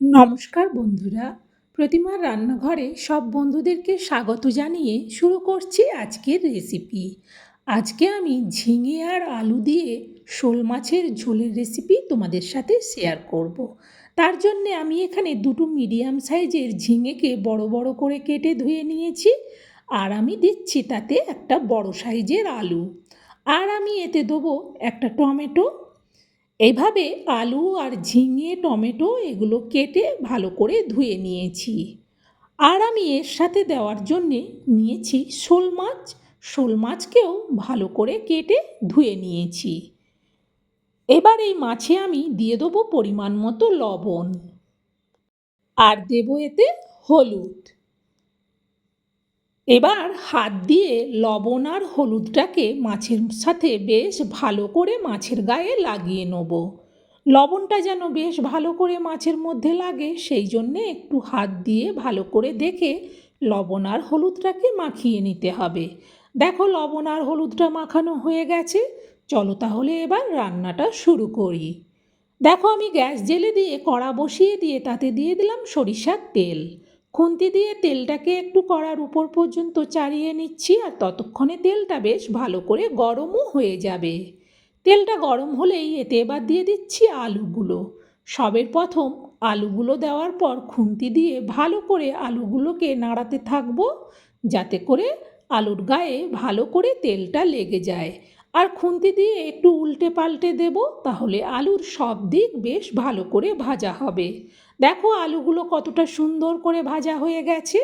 নমস্কার বন্ধুরা, প্রতিমার রান্নাঘরে সব বন্ধুদেরকে স্বাগত জানিয়ে শুরু করছি আজকের রেসিপি আজকে আমি ঝিঙে আর আলু দিয়ে শোল মাছের ঝোলের রেসিপি তোমাদের সাথে শেয়ার করব। তার জন্যে আমি এখানে দুটো মিডিয়াম সাইজের ঝিঙেকে বড় বড় করে কেটে ধুয়ে নিয়েছি আর আমি দিচ্ছি তাতে একটা বড় সাইজের আলু আর আমি এতে দেবো একটা টমেটো এইভাবে আলু আর ঝিঙে, টমেটো এগুলো কেটে ভালো করে ধুয়ে নিয়েছি। আর আমি এর সাথে দেওয়ার জন্যে নিয়েছি শোল মাছ। শোল মাছকেও ভালো করে কেটে ধুয়ে নিয়েছি। এবার এই মাছে আমি দিয়ে দেবো পরিমাণ মতো লবণ। আর দেবো এতে হলুদ। এবার হাত দিয়ে লবণ আর হলুদটাকে মাছের সাথে বেশ ভালো করে মাছের গায়ে লাগিয়ে নেব। লবণটা যেন বেশ ভালো করে মাছের মধ্যে লাগে, সেই জন্যে একটু হাত দিয়ে ভালো করে দেখে লবণ আর হলুদটাকে মাখিয়ে নিতে হবে। দেখো লবণ আর হলুদটা মাখানো হয়ে গেছে। চলো তাহলে এবার রান্নাটা শুরু করি। দেখো আমি গ্যাস জেলে দিয়ে কড়া বসিয়ে দিয়ে তাতে দিয়ে দিলাম সরিষার তেল। খুন্তি দিয়ে তেলটাকে একটু কড়ার উপর পর্যন্ত চাড়িয়ে নিচ্ছি আর ততক্ষণে তেলটা বেশ ভালো করে গরমও হয়ে যাবে। তেলটা গরম হলেই এতে এবার দিয়ে দিচ্ছি আলুগুলো। সবের প্রথম আলুগুলো দেওয়ার পর খুন্তি দিয়ে ভালো করে আলুগুলোকে নাড়াতে থাকব, যাতে করে আলুর গায়ে ভালো করে তেলটা লেগে যায়। আর খুন্তি দিয়ে একটু উল্টে পাল্টে দেব, তাহলে আলুর সব দিক বেশ ভালো করে ভাজা হবে। দেখো আলুগুলো কতটা সুন্দর করে ভাজা হয়ে গেছে।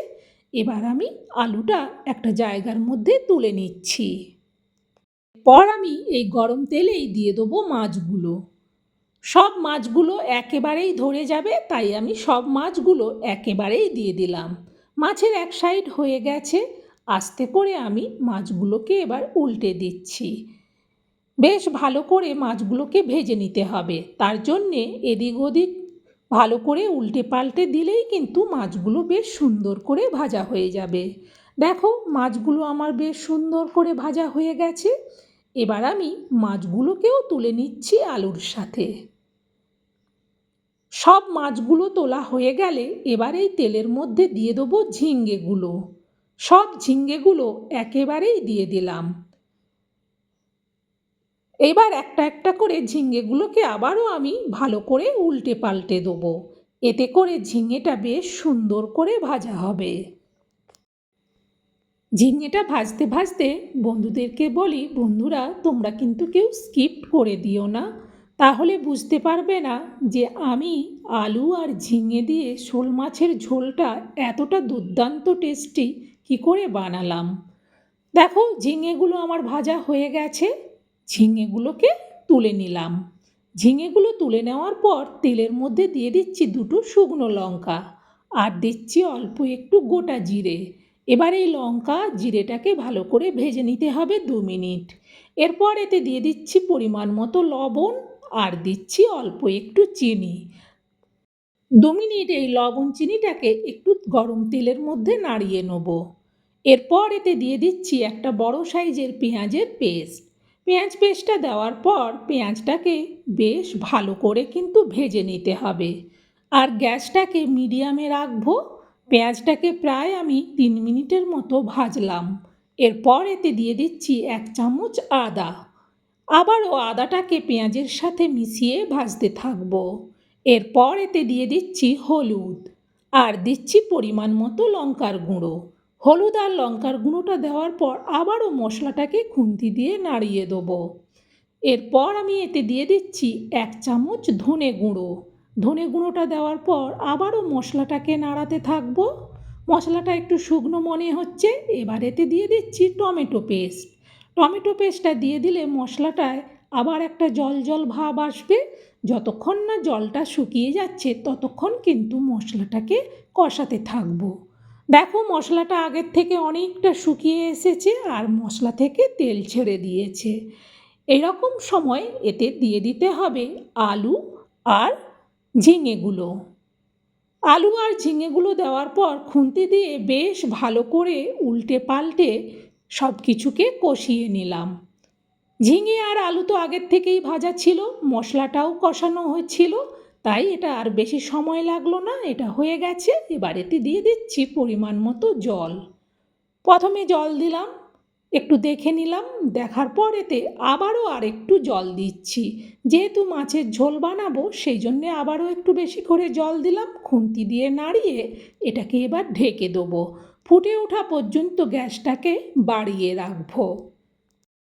এবার আমি আলুটা একটা জায়গার মধ্যে তুলে নিচ্ছি। পর আমি এই গরম তেলেই দিয়ে দেবো মাছগুলো। সব মাছগুলো একেবারেই ধরে যাবে, তাই আমি সব মাছগুলো একেবারেই দিয়ে দিলাম। মাছের এক সাইড হয়ে গেছে, আস্তে করে আমি মাছগুলোকে এবার উল্টে দিচ্ছি। বেশ ভালো করে মাছগুলোকে ভেজে নিতে হবে। তার জন্যে এদিক ওদিক ভালো করে উল্টে পাল্টে দিলেই কিন্তু মাছগুলো বেশ সুন্দর করে ভাজা হয়ে যাবে। দেখো, মাছগুলো আমার বেশ সুন্দর করে ভাজা হয়ে গেছে। এবার আমি মাছগুলোকেও তুলে নিচ্ছি আলুর সাথে। সব মাছগুলো তোলা হয়ে গেলে এবার এই তেলের মধ্যে দিয়ে দেবো ঝিঙ্গেগুলো। সব ঝিঙ্গেগুলো একেবারেই দিয়ে দিলাম। এবার একটা একটা করে ঝিঙ্গেগুলোকে আবারও আমি ভালো করে উল্টে পাল্টে দেবো। এতে করে ঝিঙেটা বেশ সুন্দর করে ভাজা হবে। ঝিঙেটা ভাজতে ভাজতে বন্ধুদেরকে বলি, বন্ধুরা, তোমরা কিন্তু কেউ স্কিপ করে দিও না। তাহলে বুঝতে পারবে না যে আমি আলু আর ঝিঙে দিয়ে শোল মাছের ঝোলটা এতটা দুর্দান্ত টেস্টি কী করে বানালাম। দেখো ঝিঙেগুলো আমার ভাজা হয়ে গেছে। ঝিঙেগুলোকে তুলে নিলাম। ঝিঙেগুলো তুলে নেওয়ার পর তেলের মধ্যে দিয়ে দিচ্ছি দুটো শুকনো লঙ্কা আর দিচ্ছি অল্প একটু গোটা জিরে। এবার এই লঙ্কা জিরেটাকে ভালো করে ভেজে নিতে হবে দু মিনিট। এরপর এতে দিয়ে দিচ্ছি পরিমাণ মতো লবণ আর দিচ্ছি অল্প একটু চিনি। দু মিনিট এই লবণ চিনিটাকে একটু গরম তেলের মধ্যে নাড়িয়ে নেব। এরপর এতে দিয়ে দিচ্ছি একটা বড় সাইজের পেঁয়াজের পেস্ট। পেঁয়াজ পেস্টটা দেওয়ার পর পেঁয়াজটাকে বেশ ভালো করে কিন্তু ভেজে নিতে হবে। আর গ্যাসটাকে মিডিয়ামে রাখব। পেঁয়াজটাকে প্রায় আমি তিন মিনিটের মতো ভাজলাম। এরপর এতে দিয়ে দিচ্ছি এক চামচ আদা। আবারও আদাটাকে পেঁয়াজের সাথে মিশিয়ে ভাজতে থাকব। এরপর এতে দিয়ে দিচ্ছি হলুদ। আর দিচ্ছি পরিমাণ মতো লঙ্কার গুঁড়ো। হলুদ আর লঙ্কার গুঁড়োটা দেওয়ার পর আবারও মশলাটাকে খুন্তি দিয়ে নাড়িয়ে দেবো। এরপর আমি এতে দিয়ে দিচ্ছি এক চামচ ধনে গুঁড়ো। ধনে গুঁড়োটা দেওয়ার পর আবারও মশলাটাকে নাড়াতে থাকব। মশলাটা একটু শুকনো মনে হচ্ছে, এবার এতে দিয়ে দিচ্ছি টমেটো পেস্ট। টমেটো পেস্টটা দিয়ে দিলে মশলাটায় আবার একটা জল জল ভাব আসবে। যতক্ষণ না জলটা শুকিয়ে যাচ্ছে, ততক্ষণ কিন্তু মশলাটাকে কষাতে থাকব। দেখো মশলাটা আগের থেকে অনেকটা শুকিয়ে এসেছে আর মশলা থেকে তেল ছেড়ে দিয়েছে। এরকম সময় এতে দিয়ে দিতে হবে আলু আর ঝিঙেগুলো। আলু আর ঝিঙেগুলো দেওয়ার পর খুন্তি দিয়ে বেশ ভালো করে উল্টে পাল্টে সব কিছুকে কষিয়ে নিলাম। ঝিঙে আর আলু তো আগের থেকেই ভাজা ছিল, মশলাটাও কষানো হয়েছিল তাই এটা আর বেশি সময় লাগল না, এটা হয়ে গেছে, এবার এতে দিয়ে দিচ্ছি পরিমাণ মতো জল। প্রথমে জল দিলাম, একটু দেখে নিলাম, দেখার পর এতে আবারও আর একটু জল দিচ্ছি। যেহেতু মাছের ঝোল বানাবো, সেই জন্যে আবারও একটু বেশি করে জল দিলাম, খুন্তি দিয়ে নাড়িয়ে এটাকে এবার ঢেকে দেবো। ফুটে ওঠা পর্যন্ত গ্যাসটাকে বাড়িয়ে রাখব।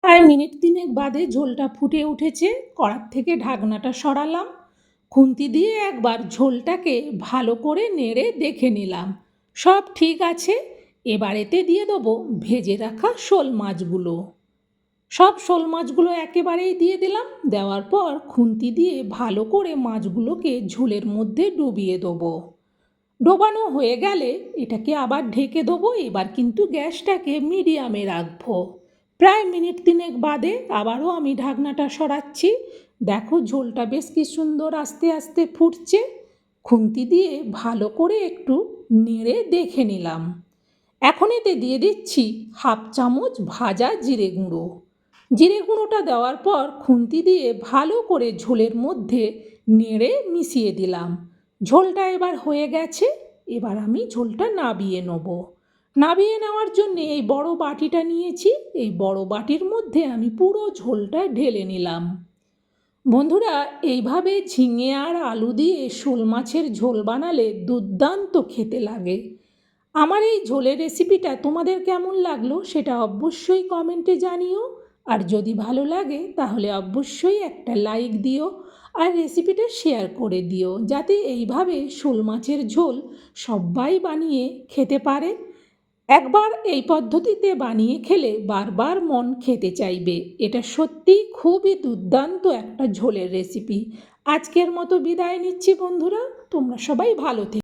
প্রায় মিনিট তিনেক বাদে ঝোলটা ফুটে উঠেছে, কড়ার থেকে ঢাকনাটা সরালাম। খুন্তি দিয়ে একবার ঝোলটাকে ভালো করে নেড়ে দেখে নিলাম। সব ঠিক আছে, এবার এতে দিয়ে দেবো ভেজে রাখা শোল মাছগুলো। সব শোল মাছগুলো একেবারেই দিয়ে দিলাম, দেওয়ার পর খুন্তি দিয়ে ভালো করে মাছগুলোকে ঝোলের মধ্যে ডুবিয়ে দেবো। ডোবানো হয়ে গেলে এটাকে আবার ঢেকে দেবো, এবার কিন্তু গ্যাসটাকে মিডিয়ামে রাখব। প্রায় মিনিট তিনেক বাদে আবারও আমি ঢাকনাটা সরাচ্ছি। দেখো ঝোলটা বেশ কি সুন্দর আস্তে আস্তে ফুটছে। খুন্তি দিয়ে ভালো করে একটু নেড়ে দেখে নিলাম। এখন এতে দিয়ে দিচ্ছি হাফ চামচ ভাজা জিরে গুঁড়ো। জিরে গুঁড়োটা দেওয়ার পর খুন্তি দিয়ে ভালো করে ঝোলের মধ্যে নেড়ে মিশিয়ে দিলাম। ঝোলটা এবার হয়ে গেছে, এবার আমি ঝোলটা নাবিয়ে নেব। নাবিয়ে নেওয়ার জন্য এই বড় বাটিটা নিয়েছি, এই বড় বাটির মধ্যে আমি পুরো ঝোলটা ঢেলে নিলাম। বন্ধুরা, এইভাবে ঝিঙে আর আলু দিয়ে শোল মাছের ঝোল বানালে দুর্দান্ত খেতে লাগে। আমার এই ঝোলের রেসিপিটা তোমাদের কেমন লাগল সেটা অবশ্যই কমেন্টে জানিও। আর যদি ভালো লাগে, তাহলে অবশ্যই একটা লাইক দিও আর রেসিপিটা শেয়ার করে দিও। যাতে এইভাবে শোল মাছের ঝোল সবাই বানিয়ে খেতে পারে। একবার এই পদ্ধতিতে বানিয়ে খেলে বারবার মন খেতে চাইবে। এটা সত্যি খুবই দুর্দান্ত একটা ঝোলের রেসিপি আজকের মতো বিদায় নিচ্ছি বন্ধুরা, তোমরা সবাই ভালো থেকো।